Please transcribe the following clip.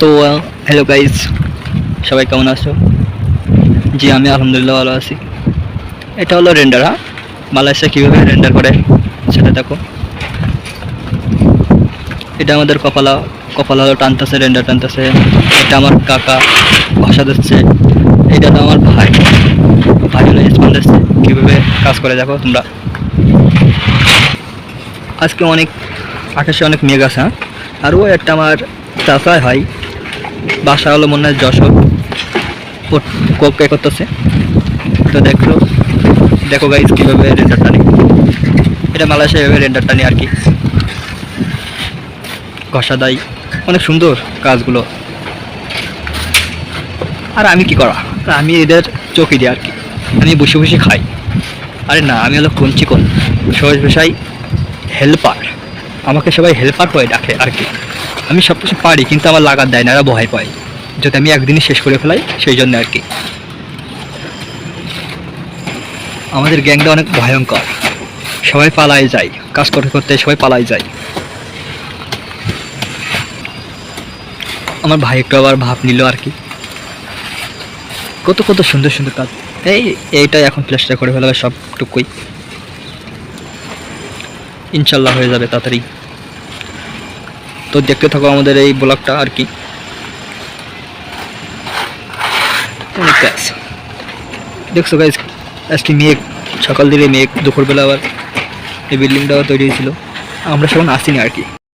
তো hello guys সবাই কেমন আছো? জি, আমি আলহামদুলিল্লাহ ভালো আছি। এটা হলো রেন্ডার হ্যাঁ? মালয়েশিয়া কীভাবে রেন্ডার করে, সেটা দেখো। এটা আমাদের কপালা কপালা হলো টানতেছে রেন্ডার টানতেছে। এটা আমার কাকা ভাষা দিচ্ছে। এটা তো আমার ভাই। ভাই হলো স্পন দিচ্ছে। কীভাবে কাজ করে দেখো তোমরা। আজকে অনেক, আকাশে অনেক মেঘ আছে হ্যাঁ? আর ও একটা আমার চাচাই হয় বাসা হলো মনে হয় যশোর। ও কোপে করতেছে? তো দেখো দেখো গাইজ কীভাবে রেন্ডার টানি এটা মালয়েশিয়া এভাবে রেন্ডার টানি আর কি। ঘষা দেয় অনেক সুন্দর কাজগুলো। আর আমি কি করা? আমি এদের চোখে দিই আর কি। আমি বসে বসে খাই। আরে না, আমি হলো কঞ্চি কোন সহজ ভাষায় হেল্পার আমাকে সবাই হেল্পার করে ডাকে আর কি। আমি সব কিছু পারি, কিন্তু আমার লাগার দেয় না, এরা ভয় পায়। যদি আমি একদিনই শেষ করে ফেলাই, সেই জন্য আর কি। আমাদের গ্যাংটা অনেক ভয়ঙ্কর। সবাই পালাই যায়, কাজ করতে করতে সবাই পালাই যায়। আমার ভাই একটু আবার ভাব নিল আর কি। কত কত সুন্দর সুন্দর কাজ। এই, এইটাই এখন প্লেসটা করে ফেলাবে সবটুকুই। ইনশাল্লাহ হয়ে যাবে তাড়াতাড়ি। তো দেখতে থাকো আমাদের এই ব্লগটা আর কি। দেখছ গাইজ আজকে মেঘ, সকাল দিকে মেঘ, দুপুরবেলা আবার এই বিল্ডিংটাও তৈরি হয়েছিল। আমরা সেখানে আসিনি আর কি।